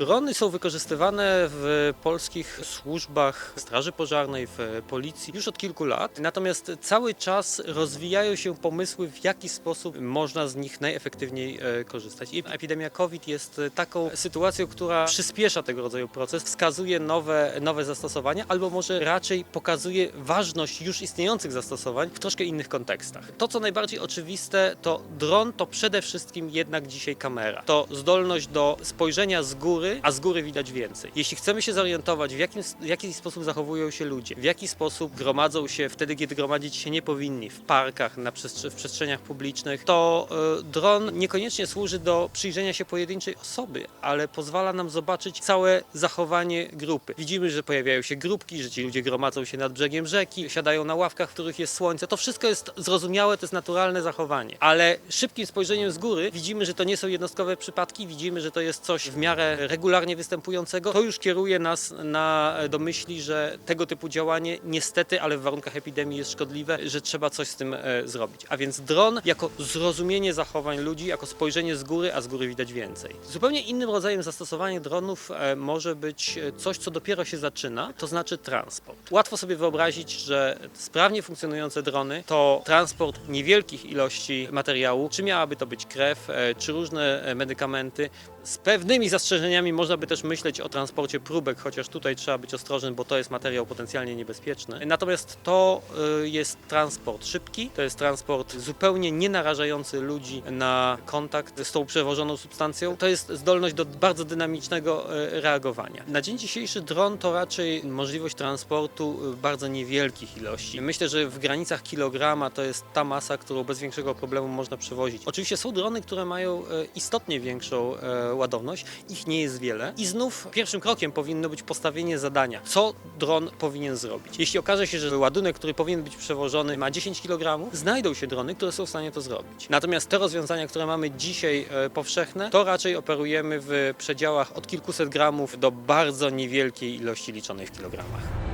Drony są wykorzystywane w polskich służbach Straży Pożarnej, w policji już od kilku lat. Natomiast cały czas rozwijają się pomysły, w jaki sposób można z nich najefektywniej e, korzystać. I epidemia COVID jest taką sytuacją, która przyspiesza tego rodzaju proces, wskazuje nowe, nowe zastosowania, albo może raczej pokazuje ważność już istniejących zastosowań w troszkę innych kontekstach. To, co najbardziej oczywiste, to dron to przede wszystkim jednak dzisiaj kamera. To zdolność do spojrzenia z góry, a z góry widać więcej. Jeśli chcemy się zorientować, w, jakim, w jaki sposób zachowują się ludzie, w jaki sposób gromadzą się wtedy, kiedy gromadzić się nie powinni, w parkach, na przestrze- w przestrzeniach publicznych, to e, dron niekoniecznie służy do przyjrzenia się pojedynczej osoby, ale pozwala nam zobaczyć całe zachowanie grupy. Widzimy, że pojawiają się grupki, że ci ludzie gromadzą się nad brzegiem rzeki, siadają na ławkach, w których jest słońce. To wszystko jest zrozumiałe, to jest naturalne zachowanie. Ale szybkim spojrzeniem z góry widzimy, że to nie są jednostkowe przypadki, widzimy, że to jest coś w miarę regularnie występującego. To już kieruje nas na, do myśli, że tego typu działanie niestety, ale w warunkach epidemii jest szkodliwe, że trzeba coś z tym e, zrobić. A więc dron jako zrozumienie zachowań ludzi, jako spojrzenie z góry, a z góry widać więcej. Zupełnie innym rodzajem zastosowania dronów e, może być e, coś, co dopiero się zaczyna, to znaczy transport. Łatwo sobie wyobrazić, że sprawnie funkcjonujące drony to transport niewielkich ilości materiału, czy miałaby to być krew, e, czy różne e, medykamenty. Z pewnymi zastrzeżeniami można by też myśleć o transporcie próbek, chociaż tutaj trzeba być ostrożnym, bo to jest materiał potencjalnie niebezpieczny. Natomiast to y, jest transport szybki, to jest transport zupełnie nie narażający ludzi na kontakt z tą przewożoną substancją. To jest zdolność do bardzo dynamicznego y, reagowania. Na dzień dzisiejszy dron to raczej możliwość transportu y, bardzo niewielkich ilości. Myślę, że w granicach kilograma to jest ta masa, którą bez większego problemu można przewozić. Oczywiście są drony, które mają istotnie większą ładowność, ich nie jest wiele i znów pierwszym krokiem powinno być postawienie zadania, co dron powinien zrobić. Jeśli okaże się, że ładunek, który powinien być przewożony ma 10 kg, znajdą się drony, które są w stanie to zrobić. Natomiast te rozwiązania, które mamy dzisiaj e, powszechne, to raczej operujemy w przedziałach od kilkuset gramów do bardzo niewielkiej ilości liczonej w kilogramach.